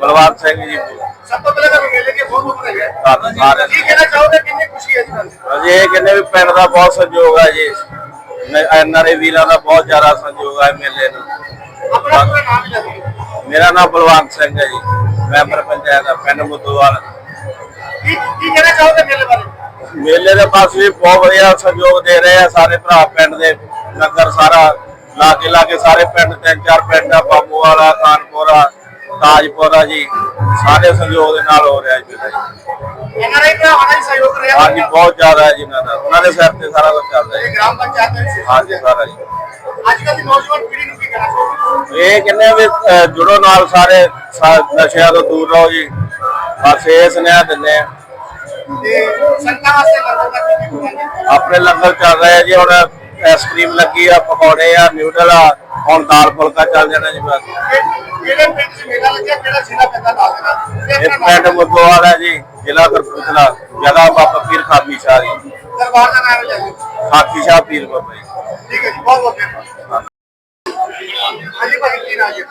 ਬਲਵੰਤ ਸਿੰਘ ਜੀ। ਸਭ ਤੋਂ ਪਹਿਲਾਂ ਤਾਂ ਮੇਲੇ ਕੇ ਬਹੁਤ ਬਹੁਤ ਹੈਗਾ ਧੰਨ ਸਾਰੇ ਕੀ ਕਹਿਣਾ ਚਾਹੋਗੇ? ਕਿੰਨੀ ਖੁਸ਼ੀ ਹੈ ਜੀ ਤੁਹਾਨੂੰ? ਅਜੇ ਇਹ ਕਹਿੰਦੇ ਵੀ ਪਿੰਡ ਦਾ ਬਹੁਤ ਸਹਿਯੋਗ ਹੈ ਜੀ। ਐਨਆਰਏ ਵੀਰਾਂ ਦਾ ਬਹੁਤ ਜ਼ਿਆਦਾ ਸਹਿਯੋਗ ਹੈ ਮੇਲੇ ਨੂੰ। ਆਪਣਾ ਪੂਰਾ ਨਾਮ ਦੱਸੋ ਮੇਰਾ ਨਾਮ ਬਲਵੰਤ ਸਿੰਘ ਹੈ ਜੀ। ਮੈਂਬਰ ਪੰਚਾਇਤ ਦਾ ਪਿੰਡ ਮੁੱਦੋਵਾਲ। ਕੀ ਕੀ ਕਹਿਣਾ ਚਾਹੋਗੇ ਮੇਲੇ ਬਾਰੇ? ਮੇਲੇ ਦੇ ਪਾਸ ਵੀ ਬਹੁਤ ਵਧੀਆ ਸਹਿਯੋਗ ਦੇ ਰਹੇ ਆ ਸਾਰੇ ਭਰਾ ਪਿੰਡ ਦੇ। ਨਗਰ ਸਾਰਾ ਲਾਗੇ ਲਾਗੇ ਸਾਰੇ ਪਿੰਡ ਤਿੰਨ ਚਾਰ ਪਿੰਡ ਆ ਬਾਬੂ ਵਾਲਾ ਕਾਨਪੁਰਾ ਤਾਜਪੁਰਾ ਜੀ। ਸਾਰੇ ਸਹਿਯੋਗ ਦੇ ਨਾਲ ਹੋ ਰਿਹਾ ਜੀ ਇਹਨਾਂ ਦਾ ਹੀ ਸਹਿਯੋਗ ਰਿਹਾ। ਹਾਂਜੀ ਬਹੁਤ ਜ਼ਿਆਦਾ ਹੈ ਜੀ ਇਹਨਾਂ ਦਾ। ਉਹਨਾਂ ਦੇ ਸਿਰ ਤੇ ਸਾਰਾ ਕੁਝ ਚੱਲਦਾ ਹੈ ਗ੍ਰਾਮ ਪੰਚਾਇਤ ਹਾਂਜੀ ਸਾਰਾ ਜੀ। ਅੱਜ ਕੱਲ੍ਹ ਦੀ ਨੌਜਵਾਨ ਪੀੜ੍ਹੀ ਨੂੰ ਕੀ ਕਹਿਣਾ ਚਾਹੋਗੇ? ਇਹ ਕਹਿੰਦੇ ਆ ਵੀ ਜੁੜੋ ਨਾਲ ਸਾਰੇ। ਨਸ਼ਿਆਂ ਤੋਂ ਦੂਰ ਰਹੋ ਜੀ। ਬਸ ਇਹ ਸੁਨੇਹਾ ਦਿੰਦੇ ਆ। ਤੇ ਸੰਗਤਾਂ ਵਾਸਤੇ ਲੰਗਰ ਦਾ ਕੀ ਹੈ? ਆਪਣੇ ਲੰਗਰ ਚੱਲ ਰਿਹਾ ਜੀ ਹੁਣ ਆਈਸਕ੍ਰੀਮ ਲੱਗੀ ਆ ਪਕੌੜੇ ਆ ਨਿਊਡਲ ਆ ਹੁਣ ਦਾਲ ਫੁਲਕਾ ਚੱਲ ਜਾਣਾ ਜੀ ਬਸ। ਕਿਹੜੇ ਪਿੰਡ 'ਚ ਮੇਲਾ ਲੱਗਿਆ ਕਿਹੜਾ ਜ਼ਿਲ੍ਹਾ ਪੈਂਦਾ ਇਹ ਪਿੰਡ ਮੁੱਦੋਵਾਲ ਜੀ ਜ਼ਿਲ੍ਹਾ ਕਰਪੂਤਲਾ ਜਗ੍ਹਾ ਬਾਬਾ ਪੀਰ ਖਾਬੀ ਸ਼ਾਹ ਜੀ। ਦਰਬਾਰ ਦਾ ਨਾਮ ਹੈ ਜੀ ਖਾਬੀ ਸ਼ਾਹ ਪੀਰ ਬਾਬਾ ਜੀ। ਠੀਕ ਹੈ ਜੀ ਬਹੁਤ ਬਹੁਤ ਮਿਹਰਬਾਨੀ। ਹਾਂਜੀ ਭਾਈ ਕੀ ਨਾਮ ਜੀ?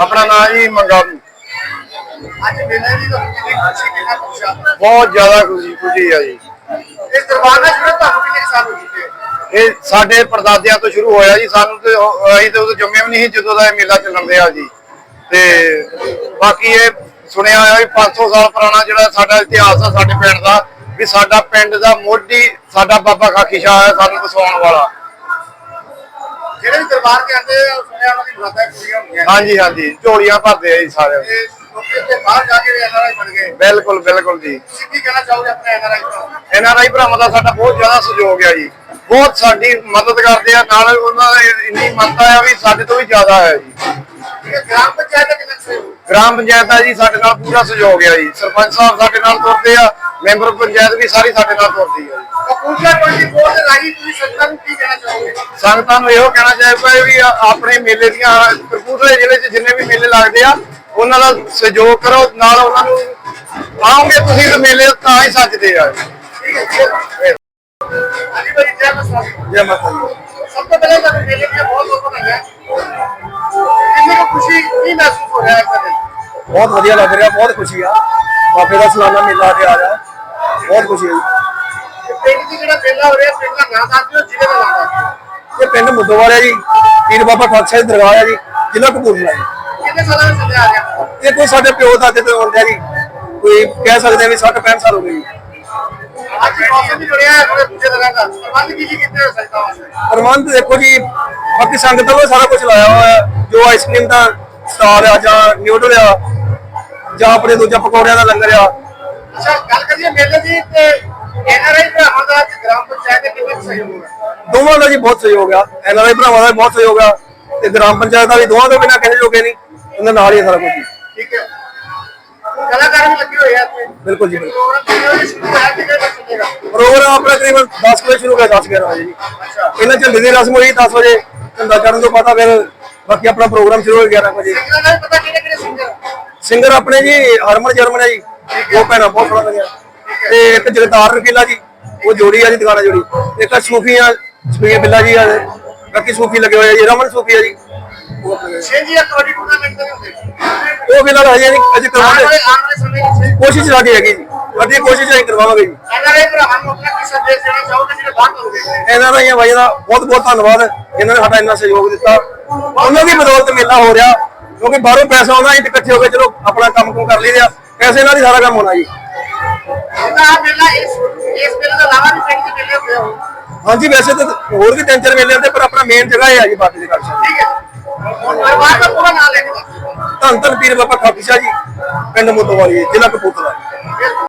ਆਪਣਾ ਨਾਮ ਜੀ ਮੰਗਾ ਅੱਜ ਮੇਲੇ ਦੀ ਤੁਹਾਨੂੰ ਕਿੰਨੀ ਖੁਸ਼ੀ ਕਿੰਨਾ ਖੁਸ਼ਾ ਬਹੁਤ ਜ਼ਿਆਦਾ ਖੁਸ਼ੀ ਖੁਸ਼ੀ ਆ ਜੀ। ਇਸ ਦਰਬਾਰ ਨਾਲ ਜੁੜੇ ਤੁਹਾਨੂੰ ਕਿੰਨੇ ਸਾਲ ਹੋ ਚੁੱਕੇ? ਇਹ ਸਾਡੇ ਪਰਦਾਦਿਆਂ ਤੋਂ ਸ਼ੁਰੂ ਹੋਇਆ ਜੀ ਸਾਨੂੰ ਤੇ ਅਸੀਂ ਤੇ ਉਦੋਂ ਜੰਮੇ ਵੀ ਨਹੀਂ ਸੀ ਜਦੋਂ ਦਾ ਇਹ ਮੇਲਾ ਚੱਲਣ ਦਿਆ ਜੀ। ਤੇ ਬਾਕੀ ਇਹ ਸੁਣਿਆ ਹੋਇਆ ਵੀ 500 ਸਾਲ ਪੁਰਾਣਾ ਜਿਹੜਾ ਸਾਡਾ ਇਤਿਹਾਸ ਆ ਸਾਡੇ ਪਿੰਡ ਦਾ ਵੀ ਸਾਡਾ ਪਿੰਡ ਦਾ ਮੋਢੀ ਸਾਡਾ ਬਾਬਾ ਖਾਕੀ ਸ਼ਾਹ ਹੈ ਸਾਨੂੰ ਵਸਾਉਣ ਵਾਲਾ। ਜਿਹੜੇ ਵੀ ਦਰਬਾਰ ਤੇ ਆਉਂਦੇ ਆ ਸੁਣਿਆ ਉਹਨਾਂ ਦੀ ਮਾਤਾ ਕੁੜੀਆਂ ਹੁੰਦੀਆਂ। ਹਾਂਜੀ ਹਾਂਜੀ ਝੋਲੀਆਂ ਭਰਦੇ ਆ ਜੀ ਸਾਰੇ ਤੇ ਲੋਕੀ ਇੱਥੇ ਬਾਹਰ ਜਾ ਕੇ ਐਨਆਰਆਈ ਬਣ ਗਏ। ਬਿਲਕੁਲ ਬਿਲਕੁਲ ਜੀ। ਤੁਸੀਂ ਕੀ ਕਹਿਣਾ ਚਾਹੋਗੇ ਆਪਣੇ ਐਨਆਰਆਈ ਤੋਂ? ਐਨਆਰਆਈ ਭਰਾਵਾਂ ਦਾ ਸਾਡਾ ਬਹੁਤ ਜ਼ਿਆਦਾ ਸਹਿਯੋਗ ਹੈ ਜੀ। ਬਹੁਤ ਸਾਡੀ ਮਦਦ ਕਰਦੇ ਆ ਨਾਲ ਉਹਨਾਂ ਦਾ ਇੰਨੀ ਮੰਨਤਾ ਆ ਵੀ ਸਾਡੇ ਤੋਂ ਵੀ ਜ਼ਿਆਦਾ ਹੈ ਜੀ। ਇਹ ਗ੍ਰਾਮ ਪੰਚਾਇਤ ਦਾ ਕਿੰਨਾ ਸਹਿਯੋਗ? ਗ੍ਰਾਮ ਪੰਚਾਇਤ ਦਾ ਜੀ ਸਾਡੇ ਨਾਲ ਪੂਰਾ ਸਹਿਯੋਗ ਹੈ ਜੀ। ਸਰਪੰਚ ਸਾਹਿਬ ਸਾਡੇ ਨਾਲ ਤੁਰਦੇ ਆ ਮੈਂਬਰ ਪੰਚਾਇਤ ਵੀ ਸਾਰੀ ਸਾਡੇ ਨਾਲ ਤੁਰਦੀ ਹੈ ਜੀ। ਕਪੂਰਥਲਾ 24 ਦੇ ਰਾਹੀਂ ਤੁਸੀਂ ਸੰਗਤਾਂ ਨੂੰ ਕੀ ਕਹਿਣਾ ਚਾਹੋਗੇ? ਸੰਗਤਾਂ ਨੂੰ ਇਹੋ ਕਹਿਣਾ ਚਾਹੀਦਾ ਹੈ ਵੀ ਆਪਣੇ ਮੇਲੇ ਦੀਆਂ ਕਪੂਰਥਲੇ ਜ਼ਿਲ੍ਹੇ 'ਚ ਜਿੰਨੇ ਵੀ ਮੇਲੇ ਲੱਗਦੇ ਆ ਉਹਨਾਂ ਦਾ ਸਹਿਯੋਗ ਕਰੋ ਨਾਲ ਉਹਨਾਂ ਨੂੰ ਆਓਗੇ ਤੁਸੀਂ ਤੇ ਮੇਲੇ ਤਾਂ ਹੀ ਸੱਜਦੇ ਆ। ਠੀਕ ਹੈ ਜੀ। ਹਾਂਜੀ ਭਾਈ ਜੈ ਮਸਤਾਨ ਜੈ ਮਾਤਾ ਦੀ। ਸਭ ਤੋਂ ਪਹਿਲਾਂ ਤਾਂ ਮੇਲੇ ਦੀਆਂ ਬਹੁਤ ਬਹੁਤ ਵਧਾਈਆਂ। ਕਿੰਨੀ ਕੁ ਖੁਸ਼ੀ ਕੀ ਮਹਿਸੂਸ ਹੋ ਰਿਹਾ ਹੈ ਇਸ ਦਿਨ ਬਹੁਤ ਵਧੀਆ ਲੱਗ ਰਿਹਾ ਬਹੁਤ ਖੁਸ਼ੀ ਆ। ਬਾਬੇ ਦਾ ਸਾਲਾਨਾ ਮੇਲਾ ਤੇ ਆ ਰਿਹਾ। ਬਹੁਤ ਖੁਸ਼ੀ ਹੈ ਜੀ। ਇਹ ਪਿੰਡ ਦੀ ਜਿਹੜਾ ਮੇਲਾ ਹੋ ਰਿਹਾ ਪਿੰਡ ਦਾ ਨਾਂ ਦੱਸ ਦਿਓ ਜ਼ਿਲ੍ਹੇ ਦਾ ਨਾਂ ਦੱਸ ਦਿਓ। ਇਹ ਪਿੰਡ ਮੁੱਦੋਵਾਲ ਹੈ ਜੀ ਪੀਰ ਬਾਬਾ ਖਾਲਸਾ ਦੀ ਦਰਗਾਹ ਹੈ ਜੀ ਜ਼ਿਲ੍ਹਾ ਕਪੂਰਥਲਾ ਜੀ। ਕਿੰਨੇ ਸਾਲਾਂ ਤੋਂ ਚੱਲਿਆ ਆ ਰਿਹਾ? ਇਹ ਕੋਈ ਸਾਡੇ ਪਿਓ ਦਾਦੇ ਤੋਂ ਆਉਂਦਾ ਜੀ। ਕੋਈ ਕਹਿ ਸਕਦੇ ਆ ਵੀ 60 65 ਸਾਲ ਹੋ ਗਏ ਜੀ। ਅੱਜ ਮੌਸਮ ਵੀ ਜੁੜਿਆ ਹੈ ਥੋੜੇ ਦੂਜੇ ਤਰ੍ਹਾਂ ਦਾ। ਪ੍ਰਬੰਧ ਕੀ ਕੀ ਕੀਤੇ ਹੋਏ ਸੰਗਤਾਂ ਵਾਸਤੇ ਪ੍ਰਬੰਧ ਦੇਖੋ ਜੀ ਬਾਕੀ ਸੰਗਤ ਵੱਲੋਂ ਸਾਰਾ ਕੁਝ ਲਾਇਆ ਹੋਇਆ ਹੈ। ਜੋ ਆਈਸਕ੍ਰੀਮ ਦਾ ਸਟਾਲ ਆ ਜਾਂ ਨਿਊਡਲ ਆ ਜਾਂ ਆਪਣੇ ਦੂਜਾ ਪਕੌੜਿਆਂ ਦਾ ਲੰਗਰ ਆ ਅੱਛਾ ਗੱਲ ਕਰੀਏ ਮੇਲੇ ਦੀ ਤੇ ਐਨਆਰਆਈ ਭਰਾਵਾਂ ਦਾ ਅੱਜ ਗ੍ਰਾਮ ਪੰਚਾਇਤ ਦੇ ਕਿੰਨੇ ਕੁ ਸਹਿਯੋਗ ਹੈ ਦੋਵਾਂ ਦਾ ਜੀ ਬਹੁਤ ਸਹਿਯੋਗ ਆ। ਐਨਆਰਆਈ ਭਰਾਵਾਂ ਦਾ ਵੀ ਬਹੁਤ ਸਹਿਯੋਗ ਆ ਤੇ ਗ੍ਰਾਮ ਪੰਚਾਇਤ ਦਾ ਵੀ ਦੋਵਾਂ ਤੋਂ ਬਿਨਾਂ ਕਿਸੇ ਜੋਗੇ ਨਹੀਂ। ਉਹਨਾਂ ਨਾਲ ਹੀ ਸਾਰਾ ਕੁਝ ਜੀ। ਠੀਕ ਹੈ। ਕਲਾਕਾਰ ਵੀ ਲੱਗੇ ਹੋਏ ਆ ਇੱਥੇ। ਬਿਲਕੁਲ ਜੀ ਬਿਲਕੁਲ। ਪ੍ਰੋਗਰਾਮ ਕਿੰਨੇ ਵਜੇ ਸ਼ੁਰੂ ਹੋਇਆ ਕਿੰਨੇ ਵਜੇ ਚੱਲੇਗਾ ਪ੍ਰੋਗਰਾਮ ਆਪਣਾ ਤਕਰੀਬਨ 10 ਵਜੇ ਸ਼ੁਰੂ ਹੋਇਆ 10 11 ਵਜੇ ਜੀ। ਪਹਿਲਾਂ ਝੰਡੇ ਦੀ ਰਸਮ ਹੋਈ 10 ਵਜੇ ਝੰਡਾ ਚੜਨ ਤੋਂ ਬਾਅਦ ਫਿਰ ਬਾਕੀ ਆਪਣਾ ਪ੍ਰੋਗਰਾਮ ਸ਼ੁਰੂ ਹੋਇਆ 11 ਵਜੇ। ਸਿੰਗਰਾਂ ਦਾ ਵੀ ਪਤਾ ਕਿਹੜੇ ਕਿਹੜੇ ਸਿੰਗਰ ਸਿੰਗਰ ਆਪਣੇ ਜੀ ਹਰਮਨ ਜਰਮਨ ਹੈ ਜੀ। ਉਹ ਭੈਣਾਂ ਬਹੁਤ ਸੋਹਣਾ ਲੱਗਿਆ। ਤੇ ਇੱਕ ਜਗਤਾਰ ਰਕੀਲਾ ਜੀ ਉਹ ਜੋੜੀ ਆ ਜੀ ਦੁਕਾਨਾ ਜੋੜੀ। ਇੱਕ ਸੂਫੀ ਆ ਸੂਫੀ ਬਿੱਲਾ ਜੀ ਆ ਬਾਕੀ ਸੂਫੀ ਲੱਗੇ ਹੋਏ ਆ ਜੀ ਰਮਨ ਸੂਫੀ ਆ ਜੀ। ਛੇ ਜੀ ਕਬੱਡੀ ਟੂਰਨਾਮੈਂਟ ਦੇ ਹੁੰਦੇ ਉਹ ਬਿੱਲਾ ਹਜੇ ਨਹੀਂ ਅਜੇ ਕਰਵਾਉਂਦੇ ਕੋਸ਼ਿਸ਼ ਸਾਡੀ ਹੈਗੀ ਜੀ। ਅੱਧੀ ਕੋਸ਼ਿਸ਼ ਅਸੀਂ ਕਰਵਾਵਾਂਗੇ ਜੀ। ਐਨਆਰਆਈ ਭਰਾਵਾਂ ਨੂੰ ਆਪਣਾ ਕੀ ਸੰਦੇਸ਼ ਦੇਣਾ ਚਾਹੋਗੇ ਜਿਹੜੇ ਬਾਹਰ ਤੋਂ ਦੇਖਦੇ ਨੇ? ਇਹਨਾਂ ਦਾ ਹੀ ਦਾ ਬਹੁਤ ਬਹੁਤ ਧੰਨਵਾਦ। ਜਿਨ੍ਹਾਂ ਨੇ ਸਾਡਾ ਇੰਨਾ ਸਹਿਯੋਗ ਦਿੱਤਾ। ਉਹਨਾਂ ਦੀ ਬਦੌਲਤ ਮੇਲਾ ਹੋ ਰਿਹਾ ਕਿਉਂਕਿ ਬਾਹਰੋਂ ਪੈਸਾ ਆਉਂਦਾ ਤੇ ਇਕੱਠੇ ਹੋ ਕੇ ਚਲੋ ਆਪਣਾ ਕੰਮ ਕੁਮ ਕਰ ਲਈਦੇ। ਆ ਪੈਸੇ ਨਾਲ ਹੀ ਸਾਰਾ ਕੰਮ ਹੋਣਾ ਜੀ। ਉਹਦਾ ਮੇਲਾ ਇਸ ਇਸ ਮੇਲੇ ਦਾ ਇਲਾਵਾ ਵੀ ਪਿੰਡ ਦੇ ਮੇਲੇ ਹੁੰਦੇ ਹੋ ਹਾਂਜੀ ਵੈਸੇ ਤਾਂ ਹੋਰ ਵੀ ਤਿੰਨ ਚਾਰ ਮੇਲੇ ਹੁੰਦੇ ਪਰ ਆਪਣਾ ਮੇਨ ਜਗ੍ਹਾ ਇਹ ਆ ਜੀ ਬਾਬੇ ਦੇ ਘਰ ਠੀਕ ਹੈ। ਪਰਿਵਾਰ ਦਾ ਪੂਰਾ ਨਾਮ ਲੈ ਕੇ ਦੱਸੋ। ਧੰਨ ਧੰਨ ਪੀਰ ਬਾਬਾ ਖਾਕੀ ਸ਼ਾਹ ਜੀ ਪਿੰਡ ਮੁੱਦੋਵਾਲੀ ਜ਼ਿਲ੍ਹਾ ਕਪੂਰਥਲਾ।